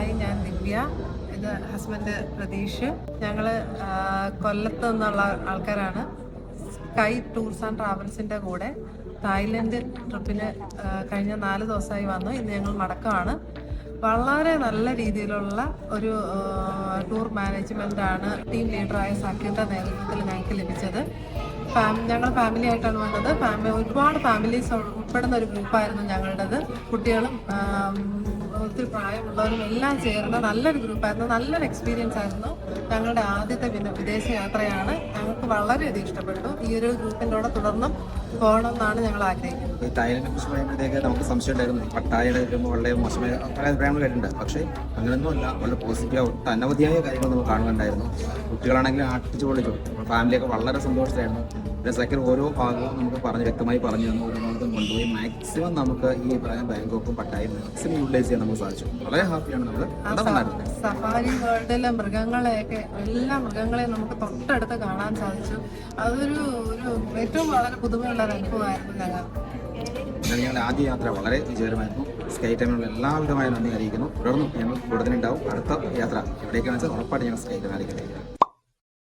Hi ഞാൻ ദിവ്യ. ഇത് husband Pratheesh. ഞങ്ങൾ കൊല്ലത്ത് നിന്നുള്ള ആൾക്കാരാണ്. സ്കൈ ടൂർസ് ആൻഡ് ട്രാവൽസിന്റെ കൂടെ. തായ്ലൻഡ് ട്രിപ്പിന് കഴിഞ്ഞ നാല് ദിവസമായി വന്നു. ഇന്ന് ഞങ്ങൾ മടക്കമാണ്. വളരെ നല്ല രീതിയിലുള്ള ഒരു ടൂർ മാനേജ്മെന്റ് ആണ് ടീം ലീഡറായ സഖ്യന്റെ നേതൃത്വത്തിൽ ഞങ്ങൾക്ക് ലഭിച്ചത്. ഫാം ഞങ്ങൾ ഫാമിലി ആയിട്ടാണ് വന്നത്. ഫാമിലി ഒരുപാട് ഫാമിലീസ് ഉൾപ്പെടുന്ന ഒരു ഗ്രൂപ്പായിരുന്നു ഞങ്ങളുടേത്. കുട്ടികളും ഒത്തിരി പ്രായമുള്ളവരും എല്ലാം ചേർന്ന നല്ലൊരു ഗ്രൂപ്പായിരുന്നു നല്ലൊരു എക്സ്പീരിയൻസ് ആയിരുന്നു ഞങ്ങളുടെ ആദ്യത്തെ പിന്നെ വിദേശ യാത്രയാണ്. ഞങ്ങൾക്ക് വളരെയധികം ഇഷ്ടപ്പെട്ടു. ഈ ഒരു ഗ്രൂപ്പിന്റെ കൂടെ തുടർന്നും പോകണം എന്നാണ് ഞങ്ങൾ ആഗ്രഹിക്കുന്നത്. തായ്ലൻഡിനെ കുറിച്ച് പറയുമ്പോഴത്തേക്ക് നമുക്ക് സംശയം ഉണ്ടായിരുന്നു. പട്ടായ പട്ടായയുടെ വളരെ മോശമായ അഭിപ്രായങ്ങൾ കേട്ടിട്ടുണ്ട് പക്ഷേ അങ്ങനെയൊന്നുമല്ല വളരെ പോസിറ്റീവ് ഒട്ട് അനവധിയായ കാര്യങ്ങൾ നമുക്ക് കാണുന്നുണ്ടായിരുന്നു. കുട്ടികളാണെങ്കിലും ആട്ടിച്ചു പൊളിച്ചു ഫാമിലിയൊക്കെ വളരെ സന്തോഷത്തിലായിരുന്നു. പിന്നെ സെക്കൻഡ് ഓരോ ഭാഗവും നമുക്ക് പറഞ്ഞ് വ്യക്തമായി പറഞ്ഞു തന്നു. ഓരോ ഭാഗത്തും കൊണ്ടുപോയി. മാക്സിമം നമുക്ക് ഈ പറയാൻ ബാങ്കോക്കും പട്ടായും മാക്സിമം യൂട്ടിലൈസ് ചെയ്യാൻ നമുക്ക് സാധിച്ചു. വളരെ ഹാപ്പിയാണ് നമ്മൾ സഫാരി വേൾഡിലെ മൃഗങ്ങളെയൊക്കെ എല്ലാ മൃഗങ്ങളെയും നമുക്ക് തൊട്ടടുത്ത് കാണാൻ സാധിച്ചു. അതൊരു ഒരു ഏറ്റവും വളരെ പുതുമയുള്ള ഒരു അനുഭവമായിരുന്നു ഞങ്ങൾ എന്നാൽ ഞങ്ങളുടെ ആദ്യ യാത്ര വളരെ വിജയകരമായിരുന്നു. സ്കൈ ടൈമിനുള്ള എല്ലാവിധമായ നന്ദി അറിയിക്കുന്നു. തുടർന്നും ഞങ്ങൾ കൂടുതലുണ്ടാവും അടുത്ത യാത്ര എവിടേക്കാണെന്ന് വെച്ചാൽ ഉറപ്പായിട്ട് ഞങ്ങൾ സ്കൈ ടൈം അറിയിക്കുന്നത്